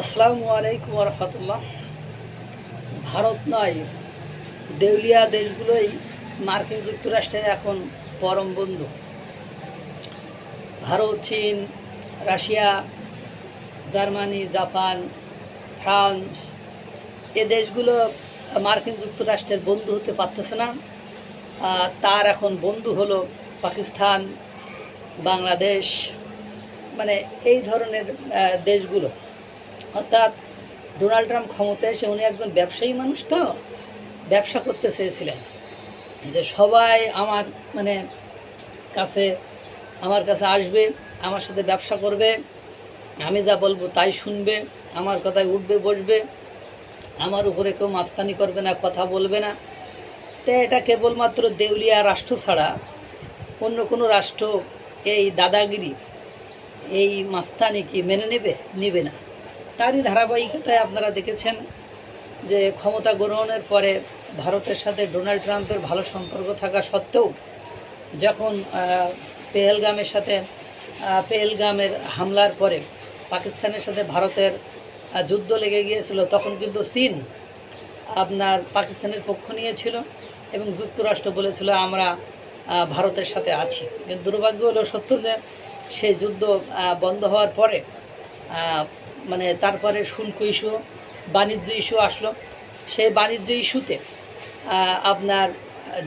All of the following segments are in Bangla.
আসসালামু আলাইকুম রহমতুল্লাহ। ভারত নয়, দেউলিয়া দেশগুলোই মার্কিন যুক্তরাষ্ট্রের এখন পরম বন্ধু। ভারত, চীন, রাশিয়া, জার্মানি, জাপান, ফ্রান্স, এ দেশগুলো মার্কিন যুক্তরাষ্ট্রের বন্ধু হতে পারতেছে না। তার এখন বন্ধু হলো পাকিস্তান, বাংলাদেশ মানে এই ধরনের দেশগুলো। অর্থাৎ ডোনাল্ড ট্রাম্প ক্ষমতায় এসে উনি একজন ব্যবসায়ী মানুষ তো, ব্যবসা করতে চেয়েছিলেন। যে সবাই আমার মানে কাছে, আমার কাছে আসবে, আমার সাথে ব্যবসা করবে, আমি যা বলব তাই শুনবে, আমার কথায় উঠবে, বসবে, আমার উপরে কেউ মাস্তানি করবে না, কথা বলবে না। তো এটা কেবলমাত্র দেউলিয়া রাষ্ট্র ছাড়া অন্য কোনো রাষ্ট্র এই দাদাগিরি, এই মাস্তানি কি মেনে নেবে? নেবে না। তারই ধারাবাহিকতায় আপনারা দেখেছেন যে ক্ষমতা গ্রহণের পরে ভারতের সাথে ডোনাল্ড ট্রাম্পের ভালো সম্পর্ক থাকা সত্ত্বেও যখন পেহেলগামের সাথে পেহেলগামের হামলার পরে পাকিস্তানের সাথে ভারতের যুদ্ধ লেগে গিয়েছিল, তখন কিন্তু চীন আপনার পাকিস্তানের পক্ষ নিয়েছিল এবং যুক্তরাষ্ট্র বলেছিল, আমরা ভারতের সাথে আছি। কিন্তু দুর্ভাগ্য হলো সত্য যে সেই যুদ্ধ বন্ধ হওয়ার পরে মানে তারপরে শুল্ক ইস্যু, বাণিজ্য ইস্যু আসলো। সেই বাণিজ্য ইস্যুতে আপনার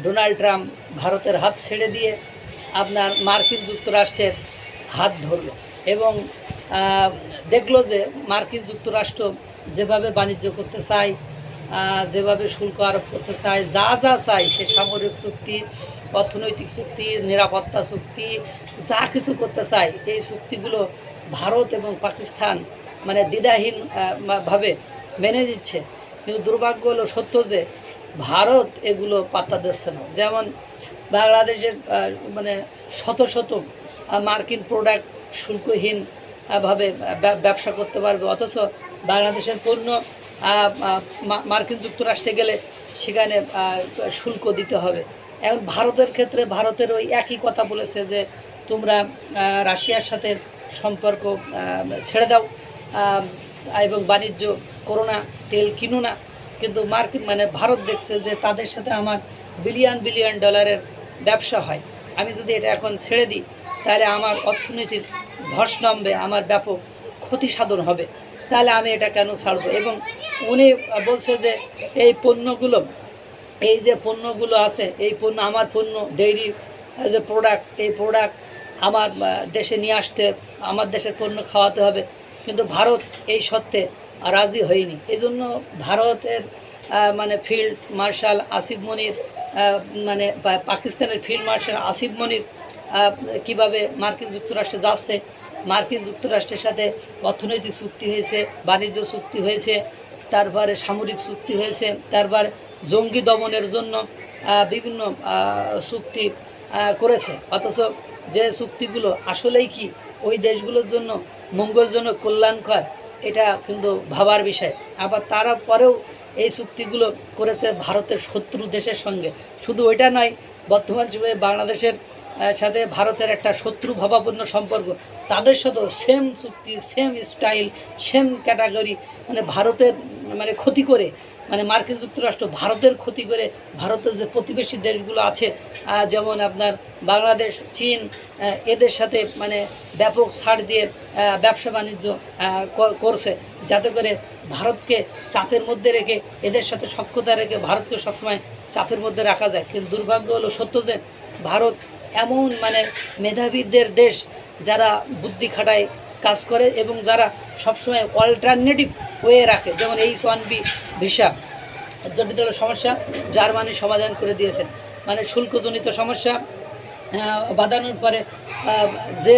ডোনাল্ড ট্রাম্প ভারতের হাত ছেড়ে দিয়ে আপনার মার্কিন যুক্তরাষ্ট্রের হাত ধরলো এবং দেখল যে মার্কিন যুক্তরাষ্ট্র যেভাবে বাণিজ্য করতে চায় যেভাবে শুল্ক আরোপ করতে চায়, যা যা চায়, সে সামরিক চুক্তি, অর্থনৈতিক চুক্তি, নিরাপত্তা চুক্তি, যা কিছু করতে চায়, এই চুক্তিগুলো ভারত এবং পাকিস্তান মানে দ্বিধাহীন ভাবে মেনে দিচ্ছে কিন্তু দুর্ভাগ্য হলো সত্য যে ভারত এগুলো পাত্তা দিচ্ছে না। যেমন বাংলাদেশের মানে শত শত মার্কিন প্রোডাক্ট শুল্কহীন ভাবে ব্যবসা করতে পারবে। অথচ বাংলাদেশের পণ্য মার্কিন যুক্তরাষ্ট্রে গেলে সেখানে শুল্ক দিতে হবে। এখন ভারতের ক্ষেত্রে ভারতের ওই একই কথা বলেছে যে তোমরা রাশিয়ার সাথে সম্পর্ক ছেড়ে দাও। এবং বাণিজ্য করো না, তেল কিনো না। কিন্তু মার্কিন মানে ভারত দেখছে যে তাদের সাথে আমার বিলিয়ন বিলিয়ন ডলারের ব্যবসা হয়। আমি যদি এটা এখন ছেড়ে দিই, তাহলে আমার অর্থনীতির ধস নামবে, আমার ব্যাপক ক্ষতি সাধন হবে। তাহলে আমি এটা কেন ছাড়বো? এবং উনি বলছে যে এই পণ্যগুলো, এই যে পণ্যগুলো আছে, এই পণ্য, আমার পণ্য ডেইরি এ প্রোডাক্ট এই প্রোডাক্ট আমার দেশে নিয়ে আসতে, আমার দেশের পণ্য খাওয়াতে হবে। কিন্তু ভারত এই সত্ত্বে রাজি হয়নি। এই জন্য ভারতের মানে ফিল্ড মার্শাল আসিফ মনির মানে পাকিস্তানের ফিল্ড মার্শাল আসিফ মনির কীভাবে মার্কিন যুক্তরাষ্ট্রে যাচ্ছে, মার্কিন যুক্তরাষ্ট্রের সাথে অর্থনৈতিক চুক্তি হয়েছে, বাণিজ্য চুক্তি হয়েছে, তারপরে সামরিক চুক্তি হয়েছে, তারপর জঙ্গি দমনের জন্য বিভিন্ন চুক্তি করেছে। অথচ যে চুক্তিগুলো আসলেই কি ওই দেশগুলোর জন্য মঙ্গলজনক কল্যাণকর, এটা কিন্তু ভাবার বিষয়। আবার তারা পরেও এই চুক্তিগুলো করেছে ভারতের শত্রু দেশের সঙ্গে। শুধু ওইটা নয়, বর্তমান যুগে বাংলাদেশের সাথে ভারতের একটা শত্রু ভাবাপন্ন সম্পর্ক। তাদের সাথেও সেম চুক্তি সেম স্টাইল সেম ক্যাটাগরি মানে ভারতের মানে ক্ষতি করে মানে মার্কিন যুক্তরাষ্ট্র ভারতের ক্ষতি করে ভারতের যে প্রতিবেশী দেশগুলো আছে যেমন আপনার বাংলাদেশ, চীন এদের সাথে মানে ব্যাপক ছাড় দিয়ে ব্যবসা বাণিজ্য করছে, যাতে করে ভারতকে চাপের মধ্যে রেখে এদের সাথে সক্ষতা রেখে ভারতকে সবসময় চাপের মধ্যে রাখা যায়। কিন্তু দুর্ভাগ্য হলো সত্য যে ভারত এমন মানে মেধাবীদের দেশ যারা বুদ্ধি খাটায় কাজ করে এবং যারা সবসময় অল্টারনেটিভ ওয়ে রাখে, যেমন এইচ ওয়ান বি ভিসা জটিল সমস্যা, জার্মানি সমাধান করে দিয়েছে মানে শুল্কজনিত সমস্যা বাঁধানোর পরে যে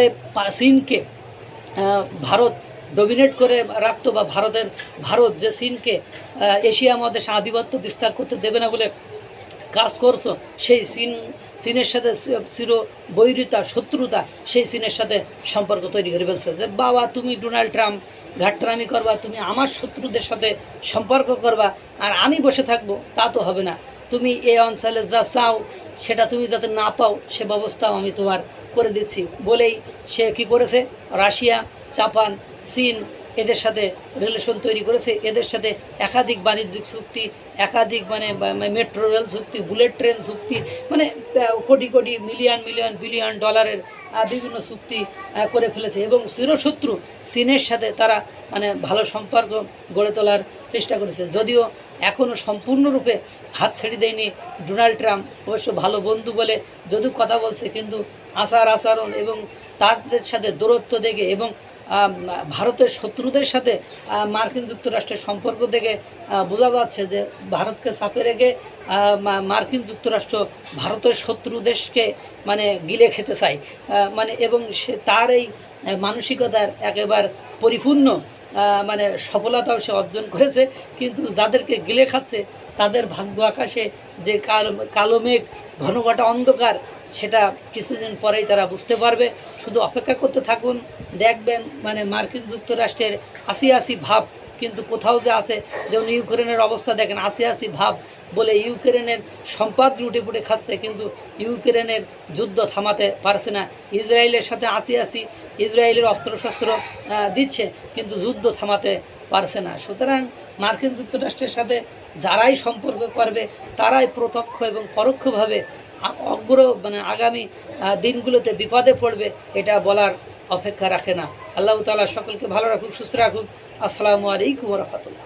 চীনকে ভারত ডমিনেট করে রাখতো বা ভারতের, ভারত যে চীনকে এশিয়া মহাদেশে আধিপত্য বিস্তার করতে দেবে না বলে কাজ করছ, সেই চীন চীনের সাথে চির বৈরিতা, শত্রুতা, সেই চীনের সাথে সম্পর্ক তৈরি করে ফেলছে যে, বাবা, তুমি ডোনাল্ড ট্রাম্প ঘাটরামি করবা, তুমি আমার শত্রুদের সাথে সম্পর্ক করবা, আর আমি বসে থাকব, তা তো হবে না। তুমি এই অঞ্চলে যা চাও, সেটা তুমি যাতে না পাও, সে ব্যবস্থাও আমি তোমার করে দিচ্ছি। বলেই সে কি করেছে? রাশিয়া, জাপান, চীন এদের সাথে রিলেশন তৈরি করেছে, এদের সাথে একাধিক বাণিজ্যিক চুক্তি, একাধিক মানে মেট্রো রেল চুক্তি বুলেট ট্রেন চুক্তি মানে crore crore million million billion ডলারের বিভিন্ন চুক্তি করে ফেলেছে। এবং চিরশত্রু চীনের সাথে তারা মানে ভালো সম্পর্ক গড়ে তোলার চেষ্টা করেছে। যদিও এখনও সম্পূর্ণরূপে হাত ছেড়ে দেয়নি ডোনাল্ড ট্রাম্প, অবশ্য ভালো বন্ধু বলে যদিও কথা বলছে, কিন্তু আচার আচরণ এবং তাদের সাথে দূরত্ব দেখে এবং ভারতের শত্রুদের সাথে মার্কিন যুক্তরাষ্ট্রের সম্পর্ক আহ, বোঝা যাচ্ছে যে ভারতকে চাপে রেখে মার্কিন যুক্তরাষ্ট্র ভারতের শত্রু দেশকে মানে গিলে খেতে চায়। মানে এবং সে তার এই মানসিকতার একেবারে পরিপূর্ণ মানে সফলতাও সে অর্জন করেছে। কিন্তু যাদেরকে গিলে খাচ্ছে তাদের ভাগ্য আকাশে যে কালো কালো মেঘ ঘন ঘটা অন্ধকার সেটা কিছুদিন পরেই তারা বুঝতে পারবে। শুধু অপেক্ষা করতে থাকুন, দেখবেন মানে মার্কিন যুক্তরাষ্ট্রের আশি আশি ভাব কিন্তু কোথাও যে আছে যেমন ইউক্রেনের অবস্থা দেখেন, আশি আশি ভাব বলে ইউক্রেনের সম্পদ লুটে পুটে খাচ্ছে কিন্তু ইউক্রেনের যুদ্ধ থামাতে পারছে না। ইসরায়েলের সাথে আশি আশি ইসরায়েলের অস্ত্রশস্ত্র দিচ্ছে কিন্তু যুদ্ধ থামাতে পারছে না। সুতরাং মার্কিন যুক্তরাষ্ট্রের সাথে যারাই সম্পর্ক করবে, তারাই প্রত্যক্ষ এবং পরোক্ষভাবে অগ্র মানে আগামী দিনগুলোতে বিপদে পড়বে, এটা বলার অপেক্ষা রাখে না। আল্লাহ তালা সকলকে ভালো রাখুক, সুস্থ রাখুক। আসসালামু আলাইকুম রহমতুল্লাহ।